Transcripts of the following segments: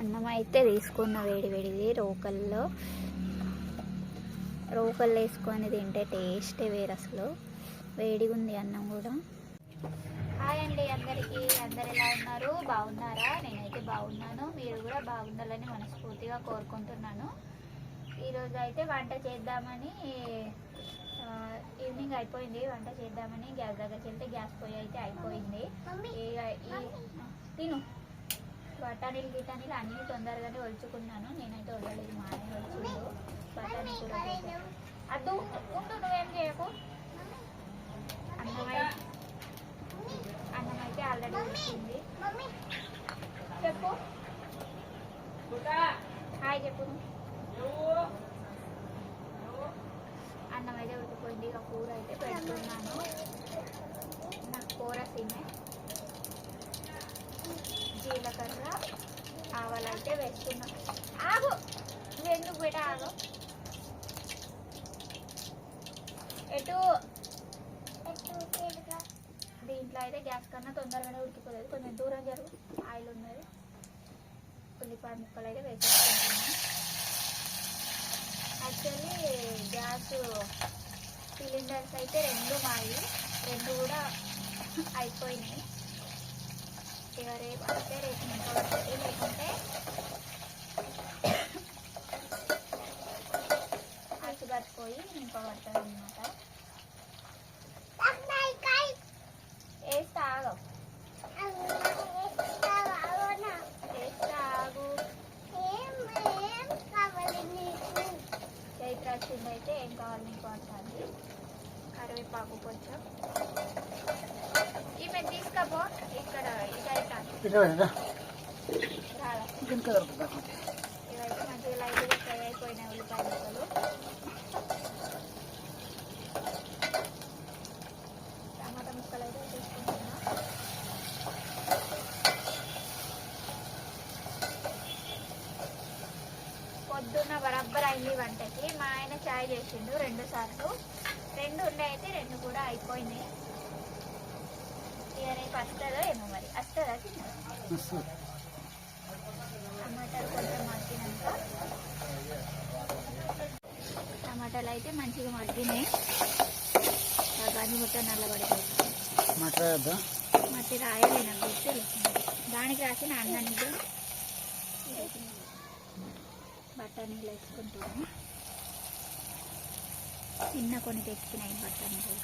అన్నం అయితే తీసుకున్న వేడి వేడిది రోకల్లో. రోకల్లో వేసుకొని తింటే టేస్టే వేరు అసలు. వేడిగా ఉంది అన్నం కూడా. హాయ్ అండి అందరికీ. అందరు ఎలా ఉన్నారు? బాగున్నారా? నేనైతే బాగున్నాను. మీరు కూడా బాగుండాలని మనస్ఫూర్తిగా కోరుకుంటున్నాను. ఈరోజు అయితే వంట చేద్దామని ఈవినింగ్ అయిపోయింది. వంట చేద్దామని గ్యాస్ దగ్గరికి వెళ్తే గ్యాస్ పొయ్యి అయితే అయిపోయింది. తిను. బఠానీలు గిటానీలు అన్నీ తొందరగానే ఒలుచుకున్నాను. నేనైతే వదలేదు మా ఆయన ఒలిచిండు. బఠానీ కూర అద్దు ఉండు నువ్వేం చేయకు. అన్నం అయితే అన్నం అయితే ఆల్రెడీ వచ్చింది చెప్పు. హాయ్ చెప్పు. అన్నం అయితే ఉడికిపోయింది ఇక కూర అయితే పెడుతున్నాను. నాకు కూర తినే. జీలకర్ర ఆవాలు అయితే వేస్తున్నా. ఆగు! ఎందుకు పెట్ట ఆగు? ఎటు? దీంట్లో అయితే గ్యాస్ కన్నా తొందరగానే ఉడికిపోలేదు కొంచెం దూరం జరుగు ఆయిల్ ఉన్నది. ఉల్లిపాయ ముక్కలు అయితే వేసేసుకుంటున్నాను యాక్చువల్లీ గ్యాస్ సిలిండర్స్ అయితే రెండు మాయి రెండు కూడా అయిపోయినాయి. ఇక రేపు అయితే రేపు ఇంకా పడుతుంది లేకుంటే అచ్చుబడిపోయి ఇంకా పడుతుంది అనమాట వేస్తా ఆగు వేస్తా అయితే ఏం కావాలి నీకు అంటుంది కరివేపాకు కొంచెం ఈమె తీసుకపో ఇక్కడ ఇదైతే రాదా ఇవైతే మంచిగా లైట్గా ఫ్రై అయిపోయినాయి ఉల్లిపాయ ముక్కలు టమాటా ముక్కలు అయితే తీసుకుంటున్నా పొద్దున్న బరబ్బర్ అయింది వంటకి. మా ఆయన చాయ్ చేసిండు రెండు సార్లు. రెండు ఉండే అయితే రెండు కూడా అయిపోయినాయి. ఇక రేపు వస్తుందో ఏమో మరి. వస్తుందా టమాటాలు కొంచెం మగ్గినాక టమాటాలు అయితే మంచిగా మగ్గినాయి. గంజి మొత్తం నల్లబడిపోయింది మాట్లాడద్దా మట్టి రాయాలి నాకు గుర్తులు దానికి రాసిన అన్నానికి బఠానీలు వేసుకుంటాము చిన్న కొన్ని తెచ్చుకున్నాయి బఠానీలు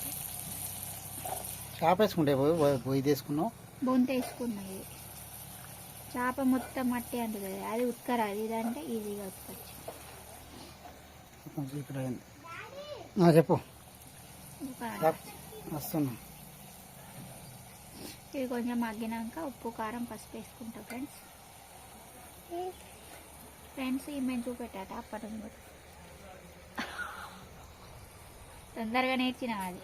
షాప్ వేసుకుంటే పోయి పోయి- తీసుకున్నావు బొంత వేసుకున్నాయి. చేప మొత్తం మట్టి అంటుంది కదా అది ఉత్కరాదు. ఇదంటే ఈజీగా ఉత్కచ్చు. కొంచెం ఇక్కడ అయింది చెప్పు. వస్తున్నా. ఇవి కొంచెం మగ్గినాక ఉప్పు కారం పసుపు వేసుకుంటా ఫ్రెండ్స్. ఫ్రెండ్స్ ఈ మేము చూపెట్టాట అప్పటి తొందరగా నేర్చిన అది.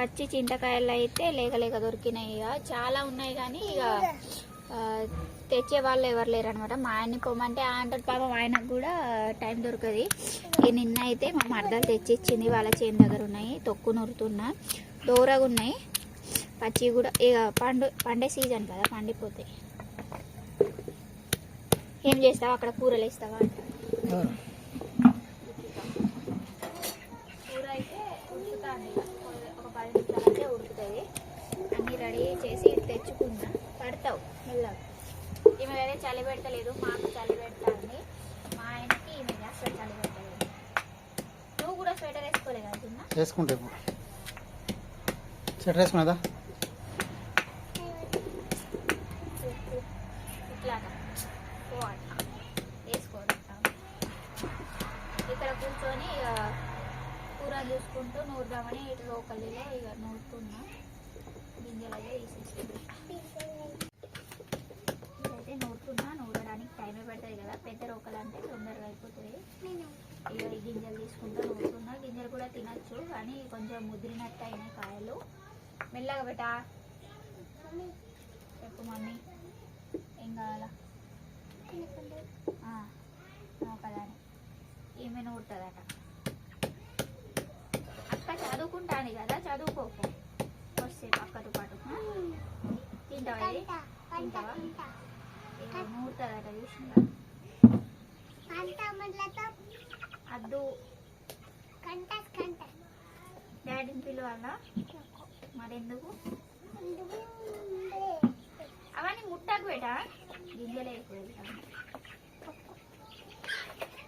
పచ్చి చింతకాయలు అయితే లేక లేక దొరికినాయి ఇక. చాలా ఉన్నాయి కానీ ఇక తెచ్చే వాళ్ళు ఎవరు లేరు అనమాట మా ఆయన్ని పోమంటే ఆ అంటారు పాపం ఆయనకు కూడా టైం దొరకదు. ఇక నిన్న అయితే మా మర్దాలు తెచ్చిచ్చింది వాళ్ళ చేను దగ్గర ఉన్నాయి తొక్కు నూరుతున్నా. దూరగా ఉన్నాయి. పచ్చి కూడా ఇక పండు పండే సీజన్ కదా పండిపోతాయి. ఏం చేస్తావు? అక్కడ కూరలు వేస్తావా? అంటారు కూర అయితే ఉడుకుతాంది ఒక పది నిమిషాలు అయితే ఉడుకుతుంది అన్నీ రెడీ చేసి ఇటు తెచ్చుకున్నా పడతావు మెల్లగా. ఈమె అయితే చలి పెడతలేదు మాకు చలి పెడతాంది. మా ఆయనకి ఈమె అసలు చలి పెడతలేదు. నువ్వు కూడా స్వెటర్ వేసుకోలే కదా చిన్న వేసుకుంటే ఇప్పుడు. స్వెటర్ వేసుకున్నదా? ఇట్లాగా. ఇక్కడ కూర్చొని కూర చూసుకుంటూ నూరుదామని ఇటు రోకలిలో ఇక నూరుతున్నా. గింజలు అయితే ఇదైతే నూరుతున్నా నూరడానికి టైమే పడుతుంది కదా. పెద్ద రోకలు అంటే తొందరగా అయిపోతుంది. ఇక ఈ గింజలు తీసుకుంటా నూరుతున్నా గింజలు కూడా తినచ్చు కానీ కొంచెం ముదిరినట్టు అయినాయి కాయలు. మెల్లగా పెట్టా. చెప్పు మమ్మీ. ఏం కావాలా? ఆ, నూకలా ఈమె నూరుతుందట. అక్క చదువుకుంటాను కదా చదువుకోకు. అక్కతో పాటు? తింటావా ఇది? తింటావా? ఏమో నూరుతుందట చూసిందా? అద్దు. డాడీని పిలవాలా? మరెందుకు? అవన్నీ ముట్టకు బేటా? గింజలే వేయాలి.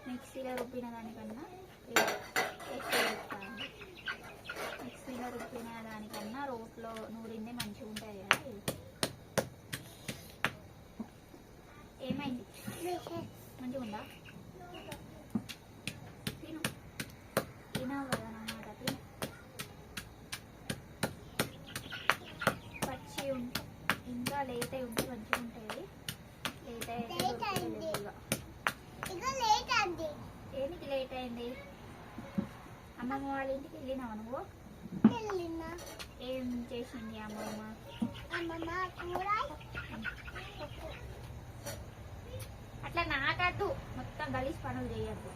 మిక్సీలో రుబ్బిన దానికన్నా మిక్సీలో రుబ్బిన దానికన్నా రోట్లో నూరిందే మంచిగా ఉంటుంది కదా. ఏమైంది? మంచిగా ఉందా తిను. తినావు కదా అన్నమాట తిను. పచ్చి ఉంటే ఇంకా లేట్ అయి ఉంటే మంచిగా ఉంటుంది లేట్. ఏమిటి లేట్ అయింది? అమ్మమ్మ వాళ్ళ ఇంటికి వెళ్ళినావా నువ్వు? ఏం చేసింది అమ్మమ్మ అట్లా నాకద్దు మొత్తం గలీజ్ పనులు చేయద్దు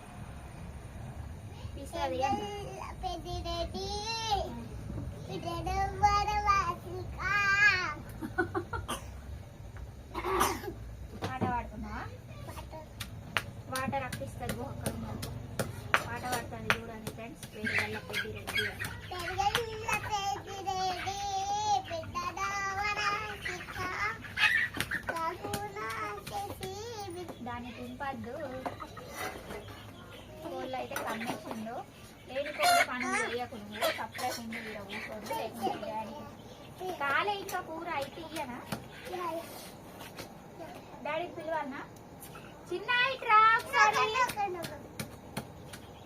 పాట పాడుతున్నావా వాటర్ అప్పిస్తుంది అక్కడ ఫ్రెండ్స్ వేరే వాళ్ళ పెద్ద రెడ్డి దాన్ని తింపద్దు. కోళ్ళు అయితే కమ్మేసిండు. లేని కోళ్ళు పనులు చేయకుండా సప్లై సపరేట్ ఉండి ఈడ కూర్చోదు కాలే ఇంకా కూర అయితే ఇయ్యనా? డాడీకి పిలువన్నా? చిన్న ఇట్రా ఒకసారి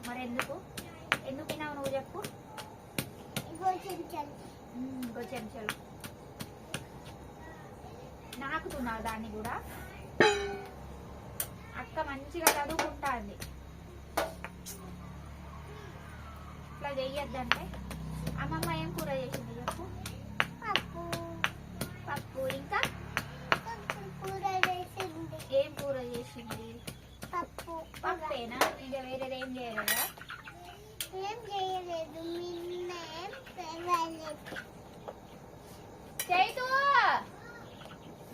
మరి ఎందుకు ఎందుకు తిన్నావు నువ్వు చెప్పు. ఇంకో చెంచాలు. నాకుతున్నావు దాన్ని కూడా. అక్క మంచిగా చదువుకుంటాంది. ఇట్లా చెయ్యొద్దంటే. అమ్మమ్మ ఏం కూర చేసింది చెప్పు. పప్పు. ఇంకా? ఏం కూర చేసింది? పప్పు పప్పేనా? ఇంకా వేరేది ఏం చేయలేదా? ఏం చేయలేదు నిన్నేం చైతు!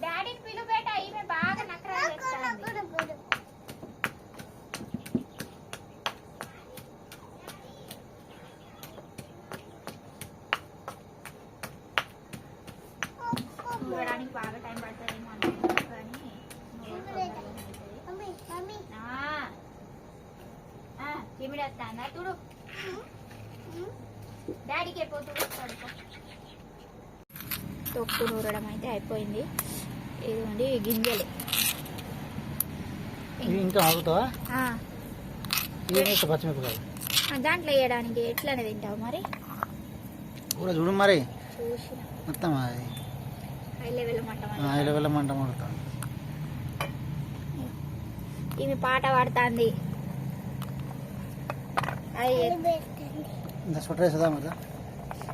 డాడీని పిలుపేట ఈమె బాగా నకరా చేస్తాంది చూడడానికి బాగా టైం పడుతుందేమో అనుకుంటున్నాను కానీ నువ్వు తొందరగానే అవుతుంది. మమ్మీ మమ్మీ ఆ. ఆ, చిమిడి వస్తాందా చూడు డాడీకి ఎప్పుడు పడుకో తొక్కు నూరడం అయితే అయిపోయింది. ఇదిగోండి గింజలు. ఇంకా పచ్చిమిరపకాయలు? దాంట్లో వేయడానికి ఎట్లనే తింటావు మరి? కూర చూడు మరి. మొత్తం అది. హై లెవెల్ మంట మొడతాం ఈమె పాట పాడుతుంది.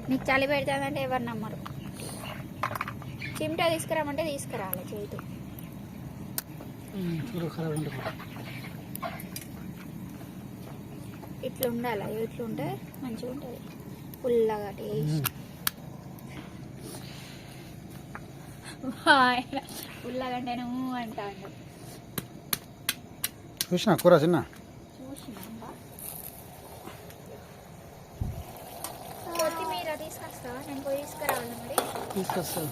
నీకు చలి పెడుతుందంటే ఎవరు నమ్మరు. చిమ్టా తీసుకురామంటే తీసుకురావాలి చేతి ఇట్లా ఉండాలి? ఇట్లా ఉంటే మంచిగా ఉంటుంది. పుల్లగా టేస్ట్. పుల్లగంటేనే ఊ అంటాడు చూసిన కూర చిన్న? చూసినా కొత్తిమీర తీసుకొస్తావా? నేను పోయి తీసుకురావాలి మరి? తీసుకొస్తా.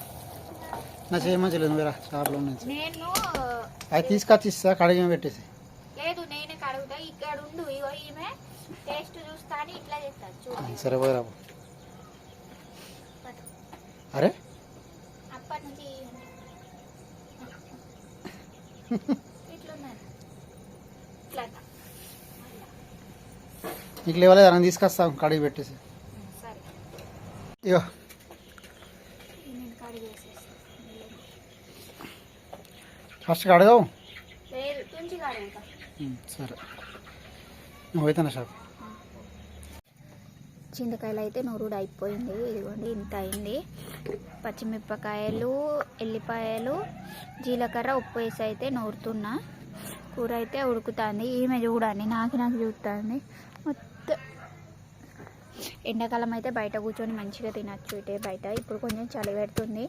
నా చేయమంచలేదు నువ్వేరా షాప్లో నుంచి నేను అది తీసుకొచ్చి ఇస్తా కడిగి పెట్టేసి. లేదు నేనే కడుగుతా ఇక్కడ ఉండు ఇగో ఈమె టేస్ట్ చూస్తా అని ఇట్లా చేస్తాను చూడు. సరే పోయిరా అరే? అప్పటి నుంచి ఇట్లున్నది. ఇట్లా నీకు లేవలేదు అని తీసుకొస్తాం కడిగి పెట్టేసి. ఇగో నేను కడిగేసేస్తాను ఫస్ట్ కడగవు? సరే. నువ్వు షాప్. చింతకాయలు అయితే నూరుడు అయిపోయింది. ఇదిగోండి ఇంత అయింది. పచ్చిమిరపకాయలు ఎల్లిపాయలు జీలకర్ర ఉప్పు వేసి అయితే నూరుతున్నా. కూర అయితే ఉడుకుతుంది. ఈమె చూడండి నాకు నాకు చూస్తుంది. మొత్తం ఎండాకాలం అయితే బయట కూర్చొని మంచిగా తినచ్చు ఇటే బయట. ఇప్పుడు కొంచెం చలి పెడుతుంది.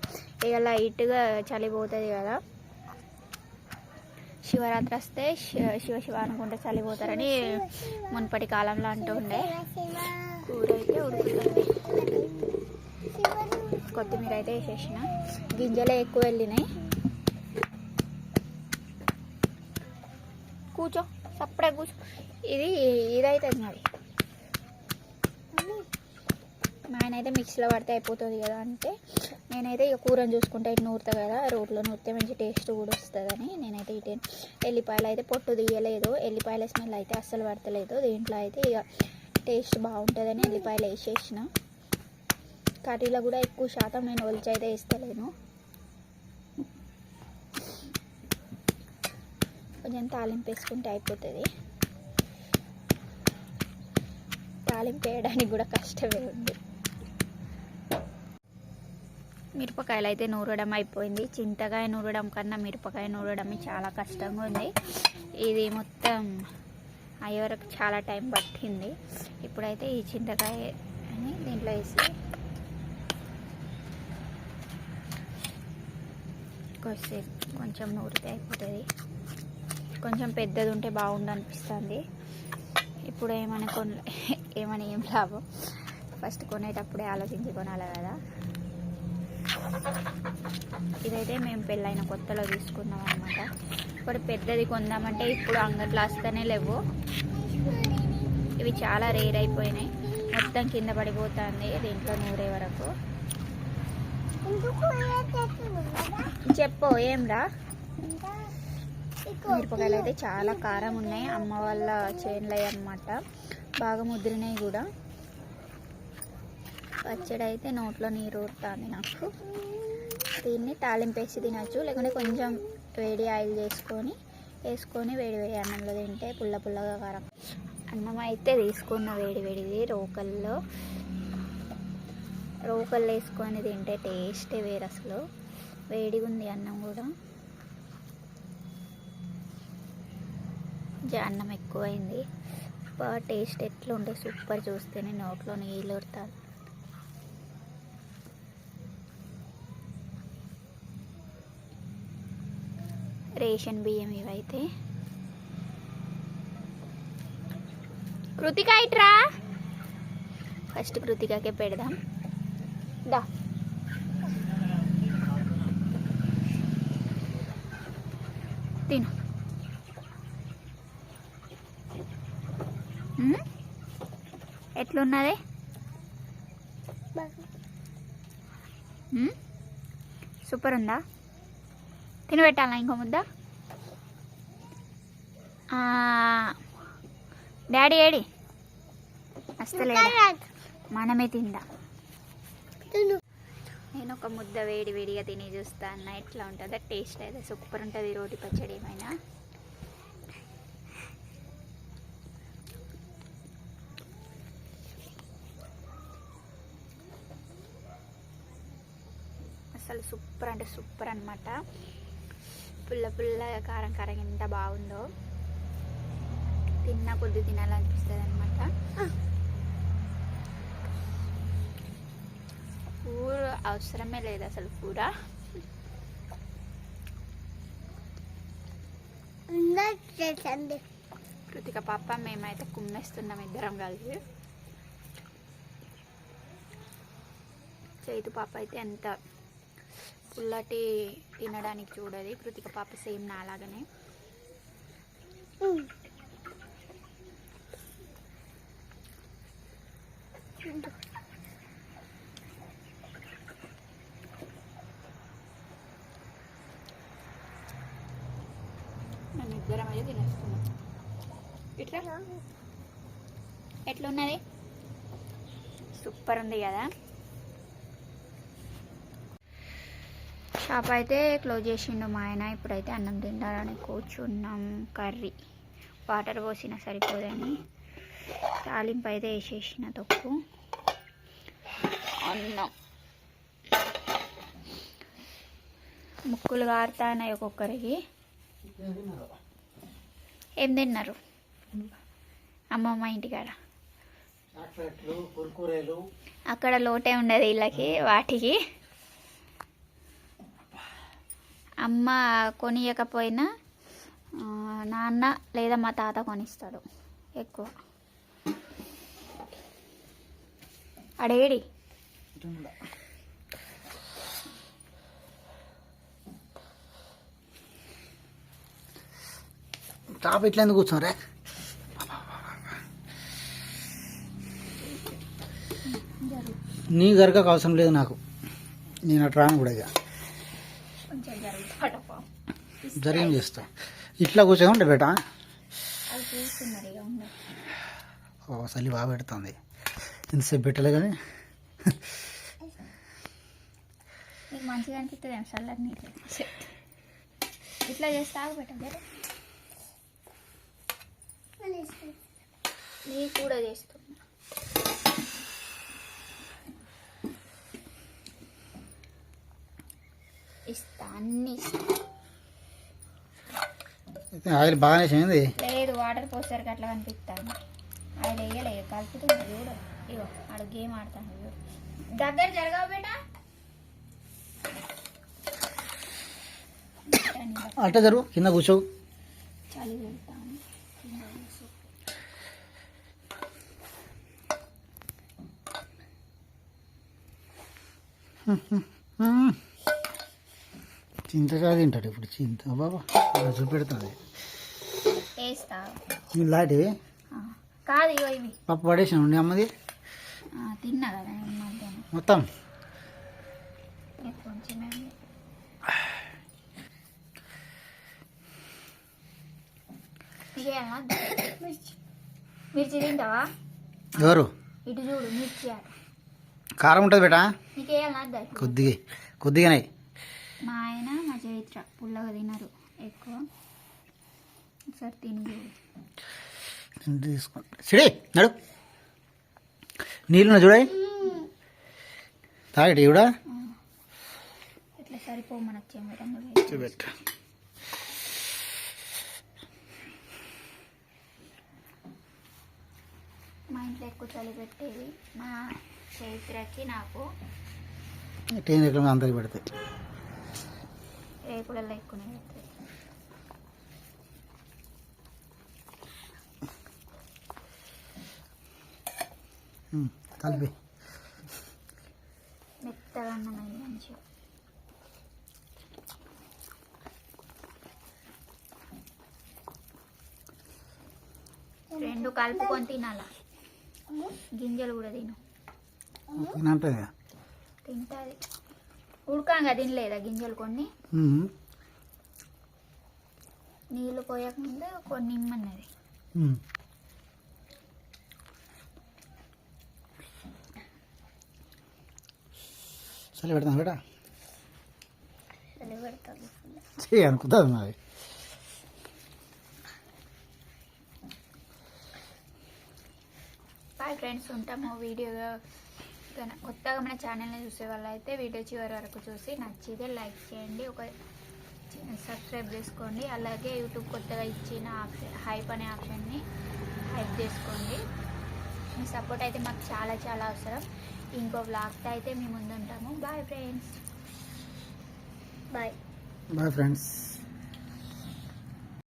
ఇక లైట్గా చలి పోతుంది కదా. శివరాత్రి వస్తే శివ శివ అనుకుంటే చలిపోతారని మునుపటి కాలంలో అంటూ ఉండే. కూర అయితే ఉడుకుతుంది. కొత్తిమీర అయితే వేసేసిన. గింజలే ఎక్కువ వెళ్ళినాయి. కూర్చో సప్పుడే కూర్చో. ఇది ఇదైతుంది మరి. మా ఆయన అయితే మిక్సీలో పడితే అయిపోతుంది కదా అంటే నేనైతే ఇక కూరని చూసుకుంటే ఇటు నూరుతా కదా రోట్లో నూరితే మంచి టేస్ట్ కూడా వస్తుందని నేనైతే ఇటు ఎల్లిపాయలు అయితే పొట్టు తీయలేదు ఎల్లిపాయల స్మెల్ అయితే అస్సలు పడతలేదు. దీంట్లో అయితే ఇక టేస్ట్ బాగుంటుందని ఎల్లిపాయలు వేసేసిన. కర్రీలో కూడా ఎక్కువ శాతం నేను ఒలిచి అయితే వేస్తలేను. కొంచెం తాలింపు వేసుకుంటే అయిపోతుంది. తాలింపు వేయడానికి కూడా కష్టమే ఉంది. మిరపకాయలు అయితే నూరడం అయిపోయింది. చింతకాయ నూరడం కన్నా మిరపకాయ నూరడమే చాలా కష్టంగా ఉంది. ఇది మొత్తం అయ్యే వరకు చాలా టైం పట్టింది. ఇప్పుడైతే ఈ చింతకాయ అని దీంట్లో వేసి కొద్దిసేపు కొంచెం నూరితే అయిపోతుంది. కొంచెం పెద్దది ఉంటే బాగుండు అనిపిస్తుంది ఇప్పుడు ఏమైనా కొన ఏమైనా ఏం లాభం? ఫస్ట్ కొనేటప్పుడే ఆలోచించి కొనాలి కదా. ఇదైతే మేము పెళ్ళైన కొత్తలో తీసుకున్నాం అనమాట ఇప్పుడు పెద్దది కొందామంటే ఇప్పుడు అంగట్లో వస్తేనే లేవు. ఇవి చాలా రేర్ అయిపోయినాయి. మొత్తం కింద పడిపోతుంది దీంట్లో నూరే వరకు. చెప్పు ఏం రా? మిరపకాయలు అయితే చాలా కారం ఉన్నాయి. అమ్మ వాళ్ళ చేనులు అన్నమాట. బాగా ముద్రినాయి కూడా. పచ్చడి అయితే నోట్లో నీరు ఊరుతుంది నాకు. దీన్ని తాలింపు వేసి తినచ్చు. లేకుంటే కొంచెం వేడి ఆయిల్ చేసుకొని వేసుకొని వేడి వేడి అన్నంలో తింటే పుల్ల పుల్లగా కారం. అన్నం అయితే తీసుకున్న వేడి వేడిది రోకల్లో. రోకల్లో వేసుకొని తింటే టేస్టే వేరు అసలు. వేడిగా ఉంది అన్నం కూడా. అన్నం ఎక్కువైంది. బాగా టేస్ట్ ఎట్లా ఉంటే సూపర్. చూస్తేనే నోట్లో నీళ్ళు ఊరుతాను రేషన్ బియ్యం ఇవైతే. కృతిక ఇట్రా ఫస్ట్ కృతికకే పెడదాం. దా. తిను? ఎట్లున్నది? సూపర్ ఉందా? తిని పెట్టాలా ఇంకో ముద్ద? డాడీ ఏడి? వస్తలేడా. మనమే తిందా. నేను ఒక ముద్ద వేడి వేడిగా తిని చూస్తా అన్న. ఎట్లా ఉంటుందో టేస్ట్ అయితే సూపర్ ఉంటుంది రోటి పచ్చడి ఏమైనా. అసలు సూపర్ అంటే సూపర్ అనమాట పుల్ల పుల్లగా కారం కారం ఎంత బాగుందో తిన్నా కొద్ది తినాలనిపిస్తుంది అనమాట కూర అవసరమే లేదు అసలు కూర. కృతిక పాప మేమైతే కుమ్మేస్తున్నాం ఇద్దరం కలిసి. చైతు పాప అయితే ఎంత పుల్లటి తినడానికి చూడదు. కృతిక పాప సేమ్ నాలాగనే. మేము ఇద్దరం అయితే తినేస్తున్నాం. ఇట్లా? ఎట్లున్నది? సూపర్ ఉంది కదా. షాప్ అయితే క్లోజ్ చేసిండు మా ఆయన. ఇప్పుడైతే అన్నం తింటారని కూర్చున్నాం. కర్రీ. వాటర్ పోసిన సరిపోదని. తాలింపు అయితే వేసేసిన తప్పు అన్నం. ముక్కులు కారుతాయి ఒక్కొక్కరికి. ఏం తిన్నారు? అమ్మమ్మ ఇంటికాడ. అక్కడ లోటే ఉండదు వీళ్ళకి వాటికి. అమ్మ కొనియకపోయినా నాన్న లేదా మా తాత కొనిస్తాడు ఎక్కువ. అడేడి టాప్ ఇట్లా ఎందుకు కూర్చోరే నీ గరకకు అవసరం లేదు నాకు. నేను అట్రాను కూడా ఇక కొంచెం జరుగుతాడు పాపం. జరిగేం చేస్తా. ఇట్లా కూర్చోకుండా బేట? ఓ చలి బాగా పెడుతుంది. ఇంతసేపు పెట్టలే కానీ. మంచిగా అనిపిస్తుంది చల్లని ఇట్లా చేస్తే ఆగబెట్టండి నీకు కూడా చేస్తున్నా. ఇస్తా అన్ని ఇస్తా. ఆయిల్ బాగానే చేయండి లేదు వాటర్ పోసరికి అట్లా కనిపిస్తాను ఆయన వేయలేదు కలుపుతుంది చూడు. ఇగో ఆడ గేమ్ ఆడతాను చూడు. దగ్గర జరగవు బేటా. అట్ట జరుగు కింద కూర్చో. చలి పెడతాను. చింతకాయ తింటాడు ఇప్పుడు చింత. బాబా చూపెడుతుంది. లాంటివి కాదు ఇవి. పప్పు పడేసాను నీ అమ్మది? తిన్నా కదా మొత్తం? మిర్చి. తింటావా? ఎవరు? ఇటు చూడు మిర్చి కారం ఉంటుంది బేటా? కొద్దిగా కొద్దిగానే. మా ఆయన మా చైత్ర పుల్లగా తినరు. ఎక్కువ. ఒకసారి తిని చూడు. సిడి నడు. నీళ్ళు చూడాయి. తాగటి కూడా ఇట్లా సరిపో మనకు చూపెట్టు. మా ఇంట్లో ఎక్కువ చలి పెట్టేది. మా చైత్రకి నాకు అందరికి పెడతాయి. రేపులలో ఎక్కువనే మ్మ్. కలిపి మెత్తగా అన్నమైంది మంచిగా రెండు కలుపుకొని తినాల గింజలు కూడా తిను తింటుంది ఉడకంగా తినలేదా గింజలు కొన్ని. నీళ్ళు పోయకముందు కొన్ని ఇమ్మన్నది మ్మ్. చలి పెడతాను బేటా చేయి అనుకుంటుంది మరి. బాయ్ ఫ్రెండ్స్ ఉంటాము. వీడియో కొత్తగా మన ఛానల్ని చూసే వాళ్ళు అయితే వీడియో చివరి వరకు చూసి నచ్చితే లైక్ చేయండి ఒక సబ్స్క్రైబ్ చేసుకోండి అలాగే యూట్యూబ్ కొత్తగా ఇచ్చిన ఆప్షన్ హైప్ అనే ఆప్షన్ని హైప్ చేసుకోండి. మీ సపోర్ట్ అయితే మాకు చాలా చాలా అవసరం. ఇంకో వ్లాగ్తో అయితే మేము ముందు ఉంటాము. Bye friends. Bye. Bye friends.